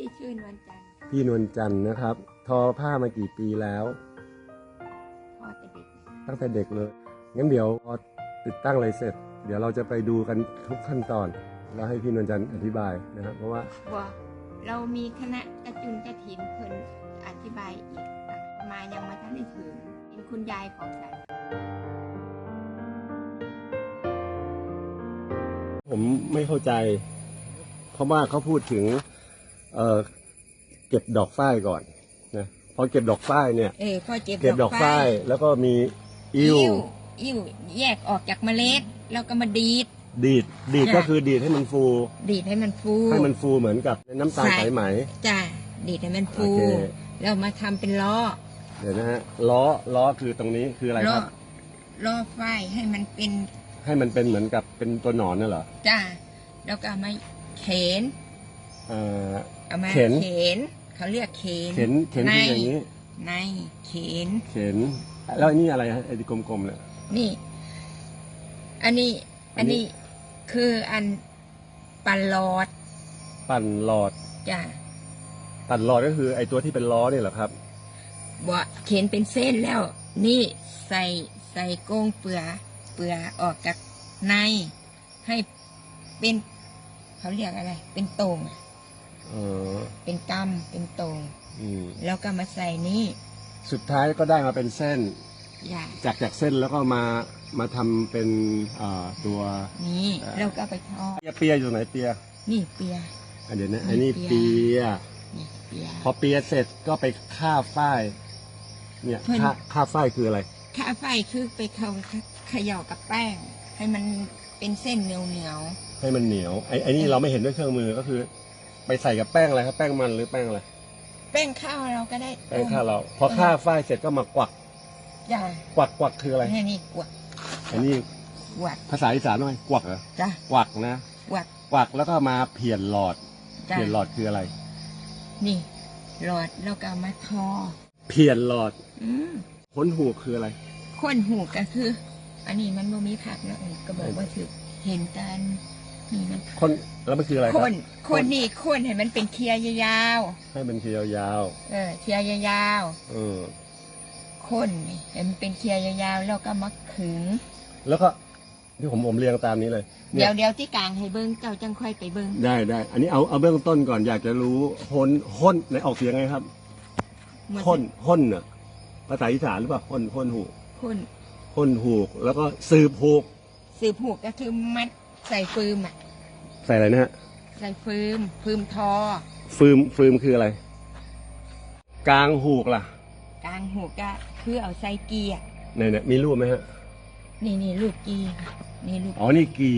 ที่ชื่อนวลจันทร์พี่นวลจันทร์นะครับ ทอผ้ามากี่ปีแล้ว พ่อแต่เด็กตั้งแต่เด็กเลย งั้นเดี๋ยวพอติดตั้งอะไรเสร็จ เดี๋ยวเราจะไปดูกันทุกขั้นตอน แล้วให้พี่นวลจันทร์อธิบายนะครับ เพราะว่าบอกเรามีคณะกระจุนกระถินเพิ่นอธิบายอีกมายังมาทันได้ถึงเป็นคุณยายของฉันผมไม่เข้าใจ เพราะว่าเขาพูดถึง เอ่อเก็บดอกฝ้ายก่อนนะพอเก็บดอกฝ้ายเนี่ย เออพ่อเจ็บเก็บดอกฝ้ายแล้วก็มีอิ้วอิ่วแยกออกจากเมล็ด แล้วก็มาดีด ดีดดีดค่ะก็คือดีดให้มันฟู ดีดให้มันฟู ให้มันฟูเหมือนกับน้ำตาลใส่สายไหมจ้าดีดให้มันฟูโอเคแล้วมาทำเป็นล้อ เดี๋ยวนะฮะล้อล้อคือตรงนี้คืออะไรล้คอรับล้อฝ้ายให้มันเป็น ให้มันเป็นเหมือนกับเป็นตัวหนอนน่ะเหรอจ้าแล้วก็เอามาเข็นเอ่อ เอามาเข็น เข็นเขาเรียกเข็น เข็นเข็นคืออย่างนี้ ในเข็น เข็น แล้วอันนี้อะไรฮะไอ้ที่กลมๆเนี่ย นี่ อันนี้ อัอันนนี้ นี้คืออันปันหลอดปั่นหลอด จ้ะปั่นหลอดก็คือไอ้ตัวที่เป็นล้อเนี่ยเหรอครับ บ่เข็นเป็นเส้นแล้ว นี่ใส่ใส่โกงเปลือ เปลือออกจากใน ให้เป็น เขาเรียกอะไร เป็นตรงเออ เป็นกำเป็นตรงอืมแล้วก็มาใส่นี่สุดท้ายก็ได้มาเป็นเส้นอย่าจากจากเส้นแล้วก็มามาทำเป็นอ่าตัวนี่อ่าแล้วก็ไปทอดเปียเปียอยู่ตรงไหนเปีย นี่เปียอันเดี๋ยวนะนี่อันนี้เปีเปียยนี่เปียพอเปียเสร็จก็ไปฆ่าฝ้าย เนี่ยเพิ่นฆ่าฆ่าฝ้ายคืออะไรข้าไฟคือไปเข้าเขย่ากับแป้ง ให้มันเป็นเส้นเหนียวเหนียวให้มันเหนียวไอ้ไอ้นี่เราไม่เห็นด้วยเครื่องมือก็คือ ไปใส่กับแป้งอะไรครับแป้งมันหรือแป้งอะไรๆแป้งข้าวเราก็ได้แป้งข้าวเรา พอฆ่าฝ้ายเสร็จก็มากวักจ้ากวักกวักคืออะไรนี่นี่กวดอันนี้กวดภาษาอีสานว่าไงกวักเหรอจ้ากวักนะกวดกวักแล้วก็มาเพียนหลอดจ้าเพียนหลอดคืออะไร นี่ หลอดแล้วก็เอามาทอ เพียนหลอดอืมพ้นหูกคืออะไรข้นหูก็คือ อันนี้มันบ่มีผักนะเออก็บอกว่าถือเห็นกันนี่มันคน แล้วมันคืออะไรครัข้บนข้นนี่ข้นให้มันเป็นเคลียร์ยาวให้มันเทียวยาวๆเออเคลียร์ยาวๆเออๆข้นนี่ให้มันเป็นเคลียร์ยาวๆแล้วก็มาขึง แล้วก็ที่ผมผมเรียงตามนี้เลยเดี๋ยวเดี๋ยวที่กลางให้เบิ้งเจ้าจังค่อยไปเบิ้งได้ได้ อันนี้เอาเอาเบื้องต้นก่อนอยากจะรู้พ้นห้นในออกเสียงไงครับมันห้นห้นเน่ะภาษาอีสานหรือเปล่าห้นห้นหูข้นห้นหูก แล้วก็สืบหูกสืบหูกก็คือมัดใส่ฟืมอะใส่อะไรนะฮะใส่ฟืมฟืมทอ ฟืมฟืมคืออะไร กลางหูกล่ะกลางหูกก็คือเอาใส่เกียร์ไหนเนี่ยมีรูปไหมฮะนี่นี่ลูกกีค่ะนี่ลูกอ๋อนี่กี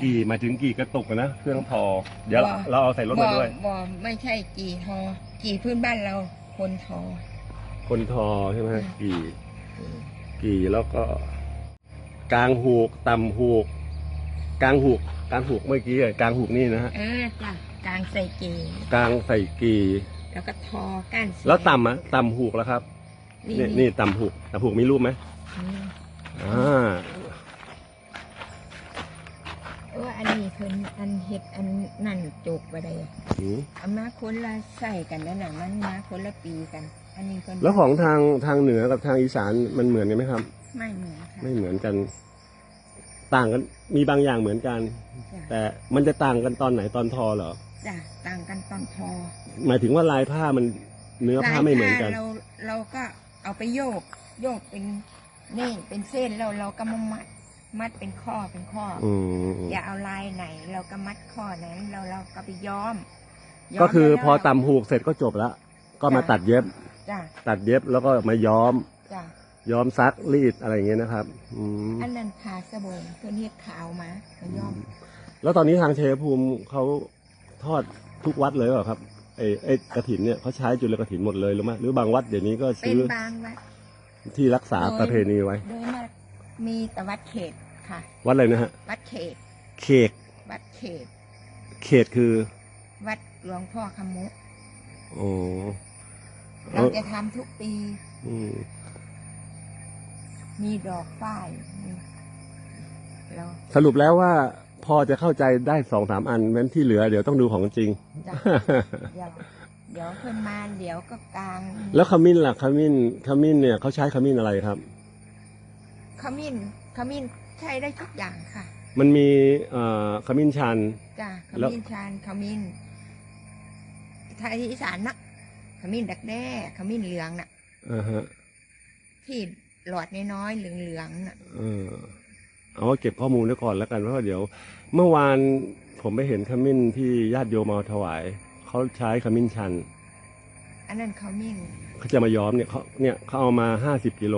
กีหมายถึงกีกระตุกอะนะเครื่องทอ เดี๋ยวว่าเราเอาใส่รถมาด้วย บ่บ่ไม่ใช่กีทอ กีพื้นบ้านเราคนทอ คนทอใช่ไหมฮะกีกีแล้วก็ กลางหูกต่ำหูก กลางหูกกลางหูกเมื่อกี้อะกลางหูกนี่นะฮะเออจ้ะกลางใส่กีกลางใส่กีแล้วก็ทอก้านเสียแล้วต่ำอะต่ำหูกแล้วครับนี่นี่นี่ต่ำหูกต่ำหูกมีรูปไหมนี่อ่าเอออันนี้เพิ่นอันเฮ็ดอันนั่นจกไปได้อะอืมเอามาคนละใส่กันแล้วน่ะมันมาคนละปีกัน อันนี้คนแล้วของทางทางเหนือกับทางอีสานมันเหมือนกันไหมครับ ไม่เหมือนค่ะไม่เหมือนกัน ต่างกันมีบางอย่างเหมือนกัน จ้ะแต่มันจะต่างกันตอนไหนตอนทอเหรอ จ้ะต่างกันตอนทอหมายถึงว่าลายผ้ามันเนื้อผ้าไม่เหมือนกันลายผ้าเราเราก็เอาไปโยก โยกเป็นนี่เป็นเส้นแล้วเราก็มามัด มัดเป็นข้อเป็นข้อออืมอย่าเอาลายไหน เราก็มัดข้อนั้นเราเราก็ไปย้อมย้มก็คือแล้วพอตำหูกเสร็จก็จบแล้วก็มาตัดเย็บ จ้ะตัดเย็บแล้วก็มาย้อม จ้ะ ย้อมซักรีดอะไรอย่างเงี้ยนะครับอืมอันนั้นขาสบงเพื่อนเฮ็ดขาวมามาย้อมแล้วตอนนี้ทางเชยภูมิเขาทอดทุกวัดเลยเหรอครับไอ้ไอ้กระถินเนี่ยเขาใช้จุลกระถินหมดเลยหรือไม่หรือบางวัดเดี๋ยวนี้ก็เป็นซื้อบางวัด ที่รักษาประเพณีไว้ โดยมากมีแต่วัดเขตค่ะ วัดอะไรนะฮะวัดเขต เขกวัดเขต เขตคือวัดหลวงพ่อคำมุ โอ้เราจะทำทุกปี อืม มีดอกฝ้ายนี่เราสรุปแล้วว่าพอจะเข้าใจได้สองสามอันแม้นที่เหลือเดี๋ยวต้องดูของจริง จ้ะเดี๋ยวเดี๋ยวเพิ่นมาเดี๋ยวก็กลางแล้วขมิ้นล่ะขมิ้นขมิ้นเนี่ยเขาใช้ขมิ้นอะไรครับ ขมิ้นขมิ้นใช้ได้ทุกอย่างค่ะมันมีเอ่อขมิ้นชัน จ้ะขแล้ว มิ้นชานขมิ้นไทยอีสานนะขมิ้นดักแด้ขมิ้นเหลืองน่ะ อ่าฮะที่ หลอดน้อยๆเหลืองๆน่ะเออเอาเก็บข้อมูลไว้ก่อนแล้วกันเพราะว่าเดี๋ยว เมื่อวานผมไปเห็นขมิ้นที่ญาติโยมมาถวายเขาใช้ขมิ้นชันอันนั้นขมิ้นเขาจะมาย้อมเนี่ยเขาเนี่ยเขาเอามาห้าสิบกิโล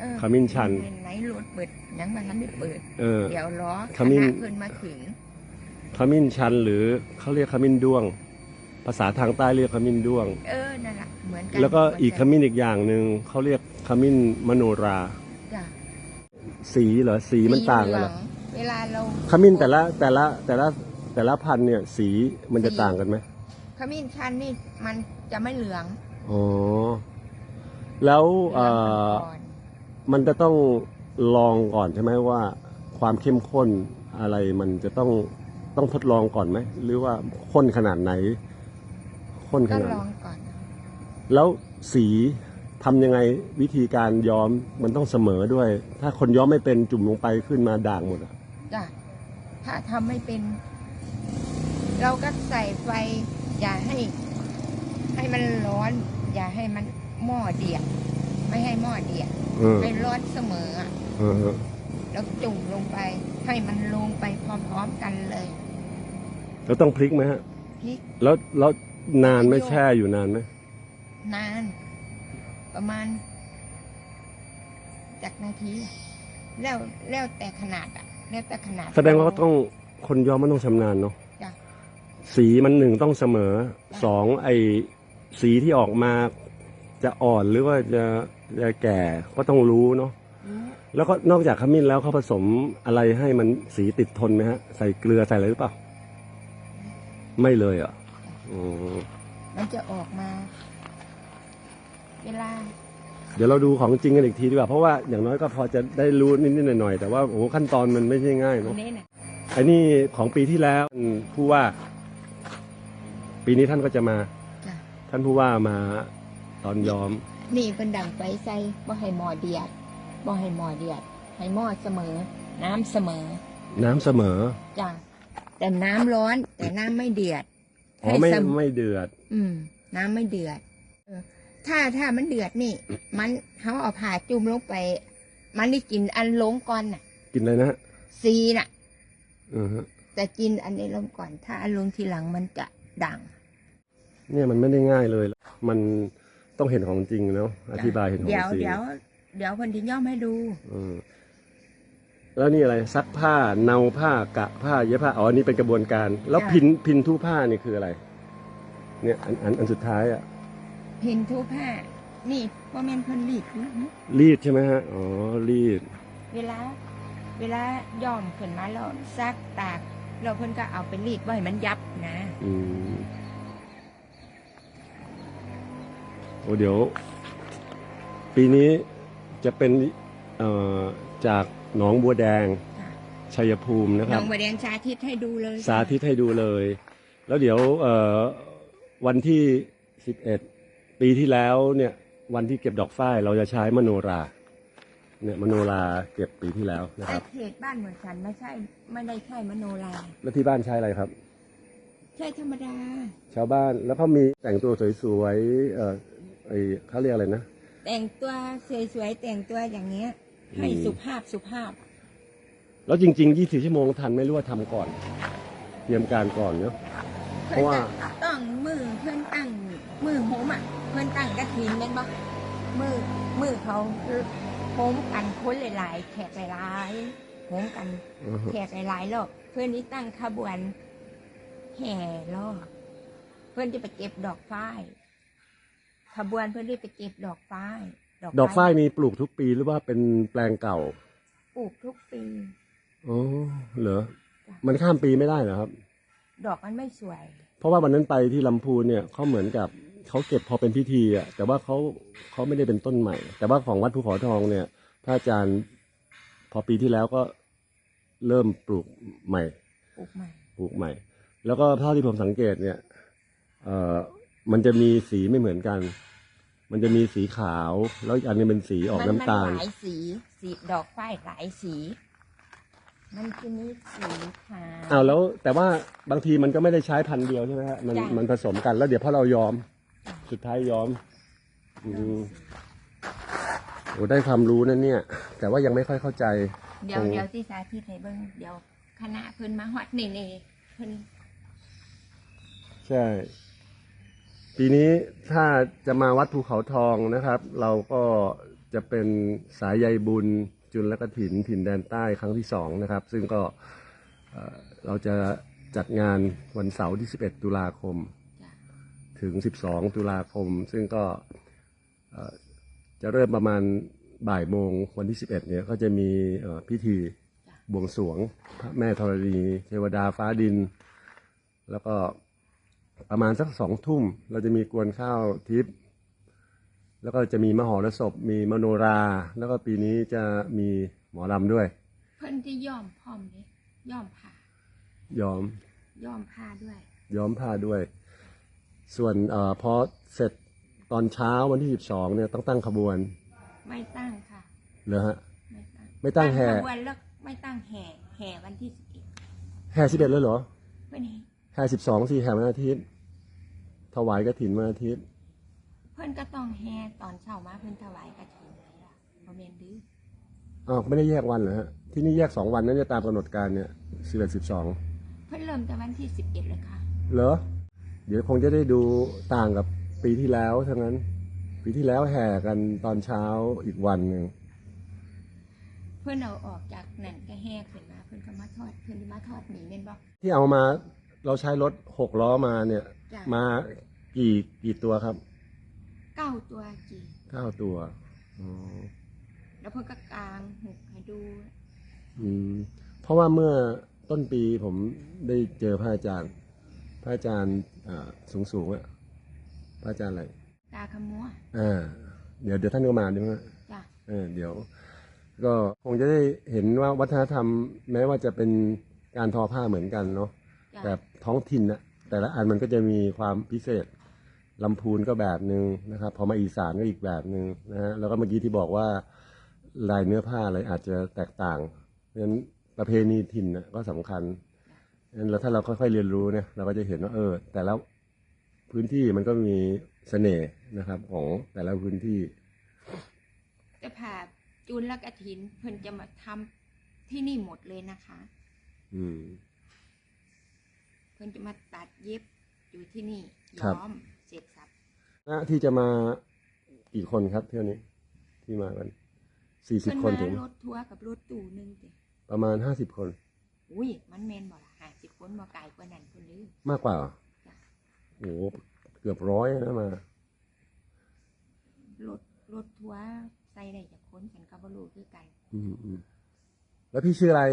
เออขมิ้นชัน เป็นไหนรถเปิดยังมาทันได้เปิด เออ เดี๋ยวล้อขมิ้นคณะเพิ่นมาถึง ขมิ้นชันหรือเขาเรียกขมิ้นด้วง ภาษาทางใต้เรียกขมิ้นด้วง เออนั่นแหละเหมือนกันแล้วก็อีกขเหมิ้นอีกอย่างหนึ่งเขาเรียกขมิ้นมโนรา จ้ะสีเหรอสีมันต่างกันเหรอสีเหลืองเวลาเราขมิ้นแต่ละแต่ละแต่ละแต่ละพันธุ์เนี่ยสีมันจะต่างกันไหมขมิ้นชันนี่มันจะไม่เหลืองอ๋อแล้วเอ่อก่อนมันจะต้องลองก่อนใช่ไหมว่า ความเข้มข้นอะไรมันจะต้องต้องทดลองก่อนไหมหรือว่าข้นขนาดไหน ข้นขก็นาดลองก่อน แล้วสีทำยังไงวิธีการย้อมมันต้องเสมอด้วย ถ้าคนย้อมไม่เป็นจุ่มลงไปขึ้นมาด่างหมดอะจ้ะถ้าทำไม่เป็น เราก็ใส่ไฟ อย่าให้ ให้มันร้อน อย่าให้มันหม้อเดียดไม่ให้หม้อเดียดเออให้ร้อนเสมออะเออแล้วจุ่มลงไป ให้มันลงไปพร้อมๆกันเลย แล้วต้องพลิกไหมฮะพริก แล้วแล้ว นานไหม่แช่อยู่นานไหมนาน ประมาณ จากนาทีอะแล้วแล้วแต่ขนาดอะแล้วแต่ขนาดแสดงว่าต้องคนย้อมมันต้องชำนาญเนาะจ้ะ สีมันหนึ่งต้องเสมอจ้ะสองไอสีที่ออกมา จะอ่อนหรือว่าจะจะแก่ก็ต้องรู้เนาะรู้แล้วก็นอกจากขมิ้นแล้วเขาผสมอะไรให้มันสีติดทนไหมฮะ ใส่เกลือใส่อะไรหรือเปล่า ไม่เลยเหรอะ อืมมันจะออกมา เวลา เดี๋ยวเราดูของจริงกันอีกทีดีกว่า เพราะว่าอย่างน้อยก็พอจะได้รู้นิดๆหน่อยๆแต่ว่าโอ้โหขั้นตอนมันไม่ใช่ง่ายอัเนาะนนี้น่ะไอ้นี่ของปีที่แล้วผู้ว่า ปีนี้ท่านก็จะมา จ้ะท่านผู้ว่ามาตอนย้อม นี่เป็นดังไฟใส่บ่ให้หม้อเดียดบ่ให้หม้อเดียด ให้หม้อเสมอ น้ำเสมอน้ำเสมอ จ้ะแต่น้ำร้อนแต่น้ำไม่เดือด อ๋อไม่ให้เสไม่เดือด อืม น้ำไม่เดือดเออถ้าถ้ามันเดือดนี่ มันเขาเอาผ่าจุ่มลงไป มันได้กินอันลงก่อนน่ะ กินอะไรนะฮะซีน่ะ อือฮะแต่กินอันนี้ลงก่อน ถ้าอันลงทีหลังมันจะดังเนี่ยมันไม่ได้ง่ายเลย มันต้องเห็นของจริงเนาะอธิบายเห็นของเดี๋ยวจริงเดี๋ยวเดี๋ยวคนที่ย่อมให้ดู อืม แล้วนี่อะไรซักผ้าเนาผ้ากะผ้าเย็บผ้าอ๋ออันนี้เป็นกระบวนการ แล้วจ้ะพินพินทุผ้านี่คืออะไร เนี่ยอันอันอันสุดท้ายอะพินทุผ้า นี่ว่าแม่นเพิ่นรีดอยู่นะรีดใช่ไหมฮะอ๋อรีด เวลา เวลาย่อมขึ้นมาแล้วซักตากเราเพิ่นก็เอาไปรีดไว้ให้มันยับนะอืมโอ้เดี๋ยว ปีนี้จะเป็นเอ่อจาก หนองบัวแดงค่ะชัยภูมินะคน้รัอบงบแดงสาธิตให้ดูเลยสาธิตให้ดูเลย แล้วเดี๋ยวเอ่อวันที่สิบเอ็ดปีที่แล้วเนี่ยวันที่เก็บดอกฝ้ายเราจะใช้มโนราเนี่ยมโนราเก็บปีที่แล้วนะไอครับ เขตบ้านเหมือนกันไม่ใช่ไม่ได้ใช่มโนราแล้วที่บ้านใช้อะไรครับ ใช่ธรรมดาชาวบ้านแล้วเขามีแต่งตัวสวยๆเอ่อไอเขาเรียกอะไรนะ แต่งตัวสวยๆแต่งตัวอย่างเงี้ย ให้อืมสุภาพสุภาพ แล้วจริง ๆ 24 ชั่วโมงทันไหม่รู้ว่าทำก่อน เตรียมการก่อนเนาะ เพราะว่า เพื่อนจะต้องมือเพื่อนตั้งมือโฮมอะ เพื่อนตั้งกระถินเป็นปะมือมือเขาโฮมกันคนหลายๆแขกหลายๆโฮมกันอือฮึ แขกหลายๆรอบเพื่อนนี่ตั้งขบวนแห่รอบเพื่อนจะไปเก็บดอกฝ้ายขบวนเพื่อนที่ไปเก็บดอกฝ้าย ดอกฝ้ายมีปลูกทุกปีหรือว่าเป็นแปลงเก่า ปลูกทุกปี อ๋อ เหรอ มันข้ามปีไม่ได้เหรอครับ ดอกมันไม่สวย เพราะว่าวันนั้นไปที่ลำพูนเนี่ยเขาเหมือนกับเขาเก็บพอเป็นพิธีอะ แต่ว่าเขาเขาไม่ได้เป็นต้นใหม่ แต่ว่าของวัดภูเขาทองเนี่ย พระอาจารย์พอปีที่แล้วก็เริ่มปลูกใหม่ ปลูกใหม่ ปลูกใหม่ แล้วก็เท่าที่ผมสังเกตเนี่ย เอ่อ มันจะมีสีไม่เหมือนกัน มันจะมีสีขาว แล้วอีกอันนึงเป็นสีออกมัน้ำตาลหลายสี สีดอกฝ้ายหลายสี มันจะมีสีขาว อ้าวแล้วแต่ว่าบางทีมันก็ไม่ได้ใช้พันธุ์เดียวใช่ไหมฮะมันจ้ะ มันผสมกันแล้วเดี๋ยวพอเรายอม สุดท้ายยอมอืมโอ้ได้ความรู้นะเนี่ย แต่ว่ายังไม่ค่อยเข้าใจ เดี๋ยวโอ้ เดี๋ยวที่สาธิตให้เบิ่งเดี๋ยวคณะเพิ่นมาฮอดนี่นี่เพิ่นใช่ ปีนี้ถ้าจะมาวัดภูเขาทองนะครับ เราก็จะเป็นสายใยบุญจุลกถินถิ่นแดนใต้ครั้งที่สองนะครับ ซึ่งก็เอ่อเราจะจัดงานวันเสาร์ที่ 11 ตุลาคม ถึง 12 ตุลาคม ซึ่งก็เอ่อจะเริ่มประมาณบ่ายโมงวันที่ 11 เนี่ยก็จะมีเอ่อพิธีบวงสรวงพระแม่ธรณีเทวดาฟ้าดิน แล้วก็ ประมาณสักสองทุ่ม เราจะมีกวนข้าวทิพย์แล้วก็จะมีมหรสพมีมโนรา แล้วก็ปีนี้จะมีหมอลำด้วย เพิ่นที่ย้อมพร้อมเด้ย้อมผ้าย้อมย้อมผ้าด้วย ย้อมผ้าด้วย ส่วนเออพอเสร็จตอนเช้าวันที่ 12เนี่ยต้องตั้งขบวนไม่ตั้งค่ะ เหรอฮะ ไม่ตั้ง ไม่ตั้งแห่ ขบวนแล้วไม่ตั้งแห่ แห่วันที่สิบเอ็ด แห่11เลยเหรอ เพิ่นแห่12สิแห่วันอาทิตย์ ถวายกระถินวันอาทิตย์ เพิ่นก็ต้องแห่ตอนเช้ามาเพิ่นถวายกฐินให้ล่ะบ่แม่นดื้ออ้าวไม่ได้แยกวันเหรอฮะ ที่นี่แยกสองวันนั่นจะตามกำหนดการเนี่ย11 12เพิ่นเริ่มแต่วันที่สิบเอ็ดเลยค่ะ เหรอ เดี๋ยวคงจะได้ดูต่างกับปีที่แล้วทั้งนั้น ปีที่แล้วแห่กันตอนเช้าอีกวันหนึ่งเพิ่นเอาออกจากนั่นก็แห่ขึ้นมา เพิ่นก็มาทอดเพิ่นสิมาทอดหมีแม่นบ่ที่เอามา เราใช้รถหกล้อมาเนี่ย จ้ะมากี่กี่ตัวครับเก้าตัวจีเก้าตัวอ๋อแล้วเพิ่นก็กางหุกให้ดูอืมเพราะว่าเมื่อต้นปีผมได้เจอพระอาจารย์ พระอาจารย์สูงสูงๆอะพระอาจารย์อะไรตาขมัวอ่าเดี๋ยวเดี๋ยวท่านก็มาใช่ไหมจ้ะเออเดี๋ยวก็คงจะได้เห็นว่าวัฒนธรรมแม้ว่าจะเป็นการทอผ้าเหมือนกันเนาะ จ้ะแต่ท้องถิ่นนะแต่ละอันมันก็จะมีความพิเศษลำพูนก็แบบหนึ่งนะครับ พอมาอีสานก็อีกแบบหนึ่งนะฮะแล้วก็เมื่อกี้ที่บอกว่าลายเนื้อผ้าอะไรอาจจะแตกต่างเพราะฉะนั้นประเพณีถิ่นนะก็สำคัญเพราะฉะนั้นแล้วถ้าเราค่อยๆเรียนรู้เนี่ยเราก็จะเห็นว่าเออ แต่ละพื้นที่มันก็มีเสน่ห์นะครับ ของแต่ละพื้นที่ จะผ่าจุลและกฐินเพิ่นจะมาทำที่นี่หมดเลยนะคะ อืมเพิ่นจะมาตัดเย็บอยู่ที่นี่ครับ ย้อมเสร็จสับนะที่จะมากี่คนครับเที่ยวนี้ ที่มากันสี่สิบเพิ่นคนมาถึงรถทัวร์กับรถตู้หนึงติประมาณห้าสิบคน อุ้ยมันแม่นบ่ล่ะห้าสิบคนบ่ไกลกว่านั้นเพิ่นเด้อมากกว่าเหรอจ้ะโอ้โหเกือบร้อยนะมารถรถทัวร์ใส่ได้จากคนฉันก็บ่รู้คือกันอืมอืมแล้วพี่ชื่ออะไร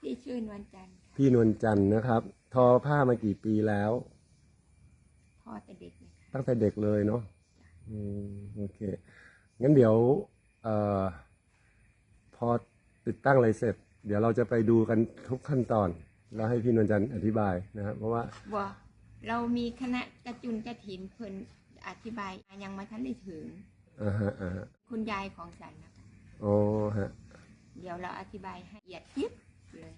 ที่ชื่นวันจันทร์ค่ะ พี่นวลจันทร์นะครับ ทอผ้ามากี่ปีแล้ว พ่อแต่เด็กเลยค่ะตั้งแต่เด็กเลยเนาะอืมโอเค งั้นเดี๋ยวเอ่อพอติดตั้งอะไรเสร็จ เดี๋ยวเราจะไปดูกันทุกขั้นตอน แล้วให้พี่นวลจันทร์อธิบายนะครับเพราะว่าบ่เรามีคณะกระจุนกระถินเพิ่นอธิบายยังมาทันได้ถึง อ่าฮะอ่าฮะคุณยายของฉันนะคะอ๋อฮะ เดี๋ยวเราอธิบายให้ละเอียดยิบเลย